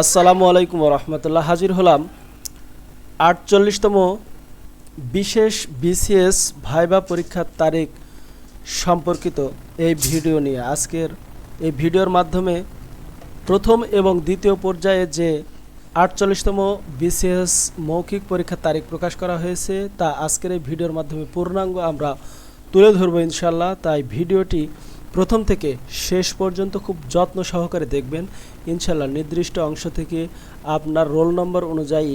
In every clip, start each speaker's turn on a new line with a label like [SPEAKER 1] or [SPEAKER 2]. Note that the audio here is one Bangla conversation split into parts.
[SPEAKER 1] আসসালামু আলাইকুম রহমতুল্লাহ। হাজির হলাম আটচল্লিশতম বিশেষ বিসিএস ভাইবা পরীক্ষার তারিখ সম্পর্কিত এই ভিডিও নিয়ে। আজকের এই ভিডিওর মাধ্যমে প্রথম এবং দ্বিতীয় পর্যায়ে যে আটচল্লিশতম বিসিএস মৌখিক পরীক্ষার তারিখ প্রকাশ করা হয়েছে, তা আজকের এই ভিডিওর মাধ্যমে পূর্ণাঙ্গ আমরা তুলে ধরবো ইনশাল্লাহ তাই ভিডিওটি প্রথম থেকে শেষ পর্যন্ত খুব যত্ন সহকারে দেখবেন। ইনশাল্লাহ নির্দিষ্ট অংশ থেকে আপনার রোল নম্বর অনুযায়ী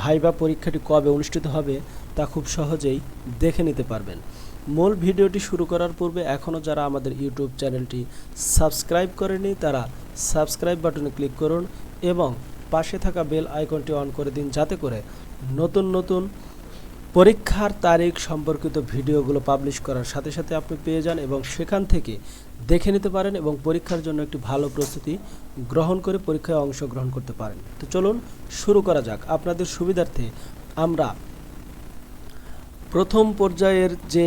[SPEAKER 1] ভাইবা পরীক্ষাটি কবে অনুষ্ঠিত হবে তা খুব সহজেই দেখে নিতে পারবেন। মূল ভিডিওটি শুরু করার পূর্বে এখনও যারা আমাদের ইউটিউব চ্যানেলটি সাবস্ক্রাইব করেনি তারা সাবস্ক্রাইব বাটনে ক্লিক করুন এবং পাশে থাকা বেল আইকনটি অন করে দিন যাতে করে নতুন নতুন পরীক্ষার তারিখ সম্পর্কিত ভিডিওগুলো পাবলিশ করার সাথে সাথে আপনি পেয়ে যান এবং সেখান থেকে দেখে নিতে পারেন এবং পরীক্ষার জন্য একটি ভালো প্রস্তুতি গ্রহণ করে পরীক্ষায় অংশগ্রহণ করতে পারেন। তো চলুন শুরু করা যাক। আপনাদের সুবিধার্থে আমরা প্রথম পর্যায়ের যে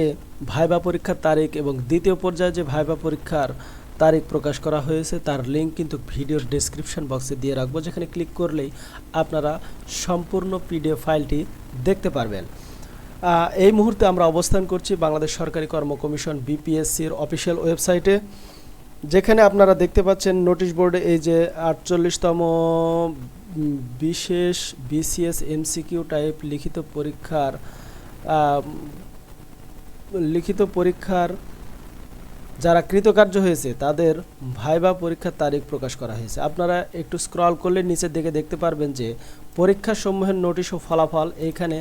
[SPEAKER 1] ভাইবা পরীক্ষার তারিখ এবং দ্বিতীয় পর্যায়ে যে ভাইবা পরীক্ষার তারিখ প্রকাশ করা হয়েছে, তার লিঙ্ক কিন্তু ভিডিওর ডেসক্রিপশন বক্সে দিয়ে রাখব, যেখানে ক্লিক করলেই আপনারা সম্পূর্ণ পিডিএফ ফাইলটি দেখতে পারবেন। এই মুহূর্তে আমরা অবস্থান করছি বাংলাদেশ সরকারি কর্ম কমিশন বিপিএসসির অফিসিয়াল ওয়েবসাইটে, যেখানে আপনারা দেখতে পাচ্ছেন নোটিশ বোর্ডে এই যে আটচল্লিশতম বিশেষ বিসিএস এমসিকিউ টাইপ লিখিত পরীক্ষার লিখিত পরীক্ষার যারা কৃতকার্য হয়েছে, তাদের ভাইবা পরীক্ষার তারিখ প্রকাশ করা হয়েছে। আপনারা একটু স্ক্রল করলে নিচের দিকে দেখতে পারবেন যে, পরীক্ষা সমূহের নোটিশ ও ফলাফল এইখানে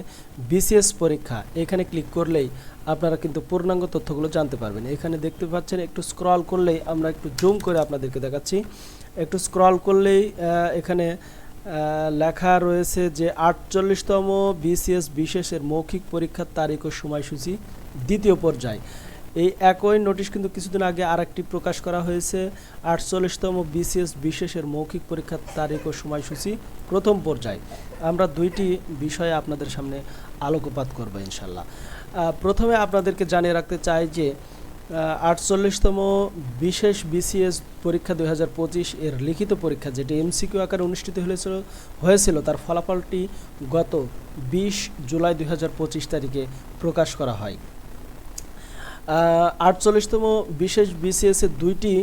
[SPEAKER 1] বিসিএস পরীক্ষা। এখানে ক্লিক করলেই আপনারা কিন্তু পূর্ণাঙ্গ তথ্যগুলো জানতে পারবেন। এখানে দেখতে পাচ্ছেন, একটু স্ক্রল করলেই আমরা একটু জুম করে আপনাদেরকে দেখাচ্ছি। একটু স্ক্রল করলেই এখানে লেখা রয়েছে যে, আটচল্লিশতম বিসিএস বিশেষের মৌখিক পরীক্ষার তারিখ ও সময়সূচি দ্বিতীয় পর্যায়। এই একই নোটিশ কিন্তু কিছুদিন আগে আরেকটি প্রকাশ করা হয়েছে। আটচল্লিশতম বিসিএস বিশেষের মৌখিক পরীক্ষার তারিখ ও সময়সূচি প্রথম পর্যায়ে। আমরা দুইটি বিষয়ে আপনাদের সামনে আলোকপাত করব ইনশাল্লাহ। প্রথমে আপনাদেরকে জানিয়ে রাখতে চাই যে আটচল্লিশতম বিশেষ বিসিএস পরীক্ষা দু হাজার পঁচিশ এর লিখিত পরীক্ষা যেটি এমসিকিউ আকারে অনুষ্ঠিত হয়েছিল হয়েছিল, তার ফলাফলটি গত বিশ জুলাই দু হাজার পঁচিশ তারিখে প্রকাশ করা হয়। আটচল্লিশতম বিশেষ বিসিএস দুইটি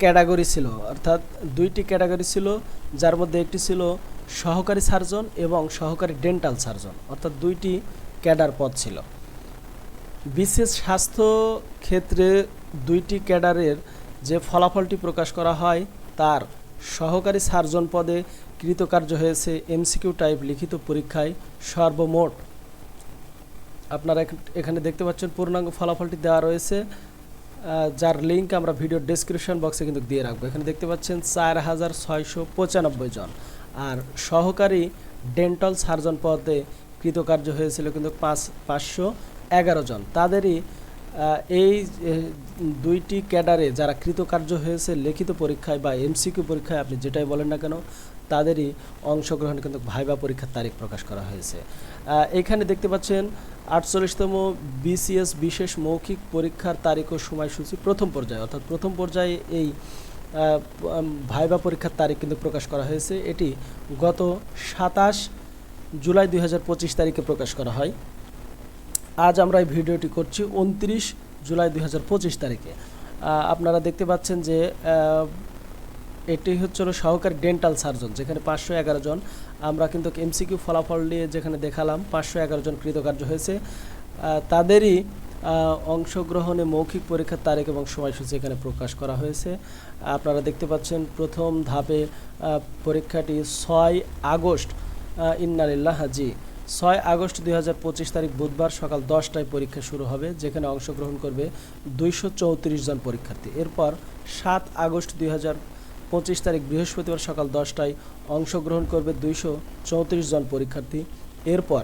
[SPEAKER 1] ক্যাটাগরি ছিল। অর্থাৎ দুইটি ক্যাটাগরি ছিল, যার মধ্যে একটি ছিল সহকারী সার্জন এবং সহকারী ডেন্টাল সার্জন। অর্থাৎ দুইটি ক্যাডার পদ ছিল। বিশেষ স্বাস্থ্য ক্ষেত্রে দুইটি ক্যাডারের যে ফলাফলটি প্রকাশ করা হয়, তার সহকারী সার্জন পদে কৃতকার্য হয়েছে এমসিকিউ টাইপ লিখিত পরীক্ষায় সর্বমোট আপনারা এখানে দেখতে পাচ্ছেন পূর্ণাঙ্গ ফলাফলটি দেওয়া রয়েছে। যার লিঙ্ক আমরা ভিডিও ডেসক্রিপশন বক্সে কিন্তু দিয়ে রাখব। এখানে দেখতে পাচ্ছেন চার হাজার ছয়শো পঁচানব্বই জন। আর সহকারী ডেন্টাল সার্জন পদে কৃতকার্য হয়েছিল কিন্তু পাঁচ, পাঁচশো এগারো জন। তাদেরই এই দুইটি ক্যাডারে যারা কৃতকার্য হয়েছে লিখিত পরীক্ষায় বা এমসিকিউ পরীক্ষায়, আপনি যেটাই বলেন না কেন, তাদেরই অংশগ্রহণ কিন্তু ভাইবা পরীক্ষার তারিখ প্রকাশ করা হয়েছে। এখানে দেখতে পাচ্ছেন আটচল্লিশতম বিসিএস বিশেষ মৌখিক পরীক্ষার তারিখ ও সময়সূচি প্রথম পর্যায়ে। অর্থাৎ প্রথম পর্যায়ে এই ভাইবা পরীক্ষার তারিখ কিন্তু প্রকাশ করা হয়েছে। এটি গত সাতাশ জুলাই দু হাজার পঁচিশ তারিখে প্রকাশ করা হয়। আজ আমরা এই ভিডিওটি করছি উনত্রিশ জুলাই দুই হাজার পঁচিশ তারিখে। আপনারা দেখতে পাচ্ছেন যে এটি হচ্ছে সহকারী ডেন্টাল সার্জন যেখানে পাঁচশো এগারো জন। আমরা কিন্তু এমসিকিউ ফলাফল নিয়ে যেখানে দেখালাম, পাঁচশো এগারো জন কৃতকার্য হয়েছে। তাদেরই অংশগ্রহণে মৌখিক পরীক্ষার তারিখ এবং সময়সূচি এখানে প্রকাশ করা হয়েছে। আপনারা দেখতে পাচ্ছেন প্রথম ধাপে পরীক্ষাটি ছয় আগস্ট ইন্নালিল্লাহ জি ছয় আগস্ট দুই হাজার পঁচিশ তারিখ বুধবার সকাল দশটায় পরীক্ষা শুরু হবে, যেখানে অংশগ্রহণ করবে দুইশো চৌত্রিশ জন পরীক্ষার্থী। এরপর সাত আগস্ট দুই হাজার পঁচিশ তারিখ বৃহস্পতিবার সকাল দশটায় অংশগ্রহণ করবে দুইশো চৌত্রিশ জন পরীক্ষার্থী। এরপর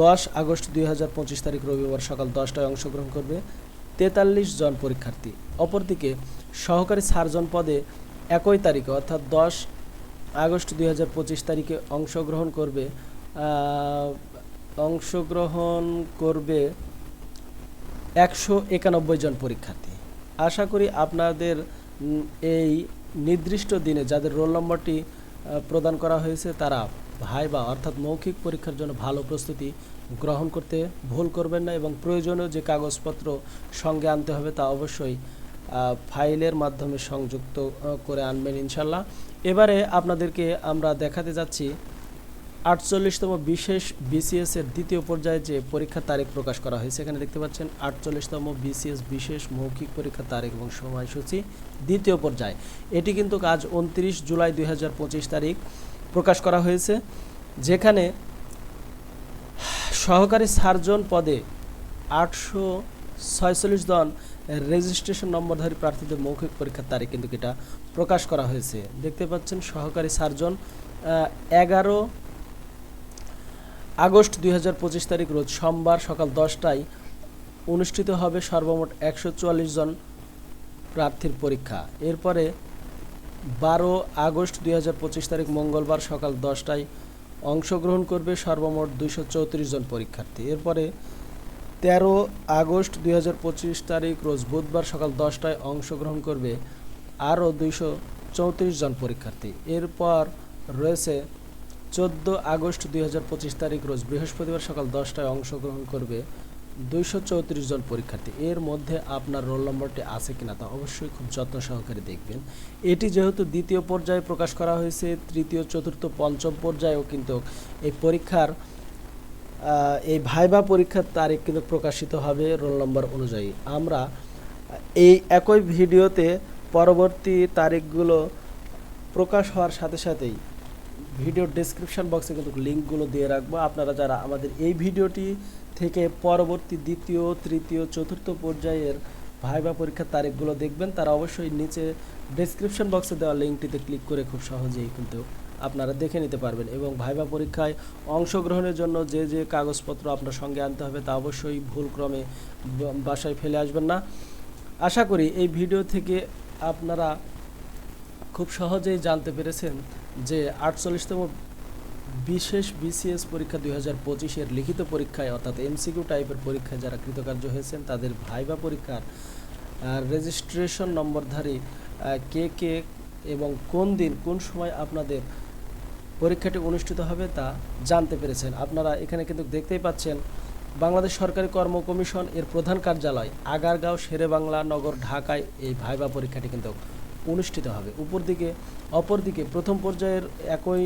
[SPEAKER 1] দশ আগস্ট দুই হাজার পঁচিশ তারিখ রবিবার সকাল দশটায় অংশগ্রহণ করবে তেতাল্লিশ জন পরীক্ষার্থী। অপরদিকে সহকারী সার্জন পদে একই তারিখে, অর্থাৎ দশ আগস্ট দুই হাজার পঁচিশ তারিখে অংশগ্রহণ করবে অংশগ্রহণ করবে একশো একানব্বই জন পরীক্ষার্থী। আশা করি আপনাদের এই নির্দিষ্ট দিনে যাদের রোল নম্বরটি প্রদান করা হয়েছে, তারা ভাই বা অর্থাৎ মৌখিক পরীক্ষার জন্য ভালো প্রস্তুতি গ্রহণ করতে ভুল করবেন না এবং প্রয়োজনীয় যে কাগজপত্র সঙ্গে আনতে হবে তা অবশ্যই ফাইলের মাধ্যমে সংযুক্ত করে আনবেন ইনশাল্লাহ। এবারে আপনাদেরকে আমরা দেখাতে যাচ্ছি আটচল্লিশতম বিশেষ বিসিএস এর দ্বিতীয় পর্যায়ে যে পরীক্ষার তারিখ প্রকাশ করা হয়েছে, এখানে দেখতে পাচ্ছেন আটচল্লিশতম বিসিএস বিশেষ মৌখিক পরীক্ষার তারিখ এবং সময়সূচি দ্বিতীয় পর্যায়ে। এটি কিন্তু আজ উনত্রিশ জুলাই দু হাজার পঁচিশ তারিখ প্রকাশ করা হয়েছে, যেখানে সহকারী সার্জন পদে আটশো ছয়চল্লিশ জন রেজিস্ট্রেশন নম্বরধারী প্রার্থীদের মৌখিক পরীক্ষার তারিখ কিন্তু এটা প্রকাশ করা হয়েছে। দেখতে পাচ্ছেন সহকারী সার্জন এগারো আগস্ট দুই হাজার পঁচিশ তারিখ রোজ সোমবার সকাল দশটায় অনুষ্ঠিত হবে সর্বমোট একশো চুয়াল্লিশ জন প্রার্থীর পরীক্ষা। এরপরে বারো আগস্ট দুই হাজার পঁচিশ তারিখ মঙ্গলবার সকাল দশটায় অংশগ্রহণ করবে সর্বমোট দুইশো চৌত্রিশ জন পরীক্ষার্থী। এরপরে তেরো আগস্ট দুই হাজার পঁচিশ তারিখ রোজ বুধবার সকাল দশটায় অংশগ্রহণ করবে আরও দুইশো চৌত্রিশ জন পরীক্ষার্থী। এরপর রয়েছে চোদ্দ আগস্ট দুই হাজার পঁচিশ তারিখ রোজ বৃহস্পতিবার সকাল দশটায় অংশগ্রহণ করবে দুইশো চৌত্রিশ জন পরীক্ষার্থী। এর মধ্যে আপনার রোল নম্বরটি আছে কিনা তা অবশ্যই খুব যত্ন সহকারে দেখবেন। এটি যেহেতু দ্বিতীয় পর্যায়ে প্রকাশ করা হয়েছে, তৃতীয়, চতুর্থ, পঞ্চম পর্যায়েও কিন্তু এই পরীক্ষার এই ভাইবা পরীক্ষার তারিখ কিন্তু প্রকাশিত হবে রোল নম্বর অনুযায়ী। আমরা এই একই ভিডিওতে পরবর্তী তারিখগুলো প্রকাশ হওয়ার সাথে সাথেই ভিডিওর ডেসক্রিপশন বক্সে কিন্তু লিঙ্কগুলো দিয়ে রাখব। আপনারা যারা আমাদের এই ভিডিওটি থেকে পরবর্তী দ্বিতীয়, তৃতীয়, চতুর্থ পর্যায়ের ভাইবা পরীক্ষার তারিখগুলো দেখবেন, তারা অবশ্যই নিচে ডেসক্রিপশন বক্সে দেওয়া লিঙ্কটিতে ক্লিক করে খুব সহজেই কিন্তু আপনারা দেখে নিতে পারবেন এবং ভাইবা পরীক্ষায় অংশগ্রহণের জন্য যে যে কাগজপত্র আপনার সঙ্গে আনতে হবে তা অবশ্যই ভুলক্রমে বাসায় ফেলে আসবেন না। আশা করি এই ভিডিও থেকে আপনারা খুব সহজেই জানতে পেরেছেন যে আটচল্লিশতম বিশেষ বিসিএস পরীক্ষা দুই হাজার পঁচিশের লিখিত পরীক্ষায়, অর্থাৎ এমসিকিউ টাইপের পরীক্ষায় যারা কৃতকার্য হয়েছেন, তাদের ভাইবা পরীক্ষার রেজিস্ট্রেশন নম্বরধারী কে কে এবং কোন দিন, কোন সময় আপনাদের পরীক্ষাটি অনুষ্ঠিত হবে তা জানতে পেরেছেন। আপনারা এখানে কিন্তু দেখতেই পাচ্ছেন, বাংলাদেশ সরকারি কর্ম কমিশন এর প্রধান কার্যালয়, আগারগাঁও, শেরেবাংলা, নগর, ঢাকায় এই ভাইবা পরীক্ষাটি কিন্তু অনুষ্ঠিত হবে। উপর দিকে, অপর দিকে প্রথম পর্যায়ের একই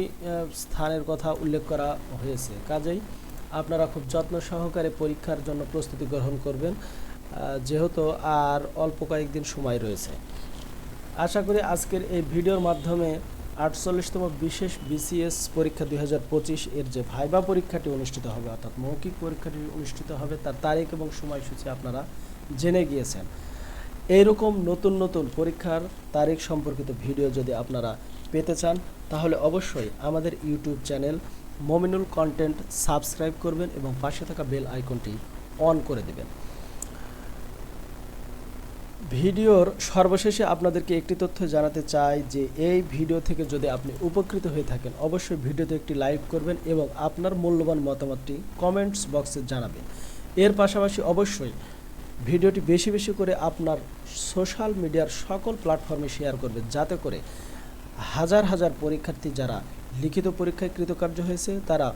[SPEAKER 1] স্থানের কথা উল্লেখ করা হয়েছে। কাজেই আপনারা খুব যত্ন সহকারে পরীক্ষার জন্য প্রস্তুতি গ্রহণ করবেন যেহেতু আর অল্প কয়েকদিন সময় রয়েছে। আশা করি আজকের এই ভিডিওর মাধ্যমে আটচল্লিশতম বিশেষ বিসিএস পরীক্ষা দুই হাজার পঁচিশ এর যে ভাইবা পরীক্ষাটি অনুষ্ঠিত হবে, অর্থাৎ মৌখিক পরীক্ষাটি অনুষ্ঠিত হবে, তার তারিখ এবং সময়সূচি আপনারা জেনে গিয়েছেন। এইরকম নতুন নতুন পরীক্ষার তারিখ সম্পর্কিত ভিডিও যদি আপনারা পেতে চান, তাহলে অবশ্যই আমাদের YouTube channel Mominul content subscribe করবেন এবং পাশে থাকা বেল আইকনটি অন করে দেবেন। ভিডিওর সর্বশেষে আপনাদেরকে একটি তথ্য জানাতে চাই যে, এই ভিডিও থেকে যদি আপনি উপকৃত হয়ে থাকেন, অবশ্যই ভিডিওতে একটি লাইক করবেন এবং আপনার মূল্যবান মতামতটি কমেন্টস বক্সে জানাবেন। এর পাশাপাশি অবশ্যই ভিডিওটি বেশি বেশি করে আপনার সোশ্যাল মিডিয়ার সকল প্ল্যাটফর্মে শেয়ার করবে, যাতে করে হাজার হাজার পরীক্ষার্থী যারা লিখিত পরীক্ষায় কৃতকার্য হয়েছে, তারা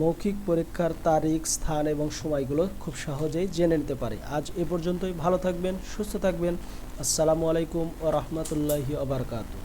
[SPEAKER 1] মৌখিক পরীক্ষার তারিখ, স্থান এবং সময়গুলো খুব সহজেই জেনে নিতে পারে। আজ এ পর্যন্তই। ভালো থাকবেন, সুস্থ থাকবেন। আসসালামু আলাইকুম ও রহমতুল্লাহি আবরকাতু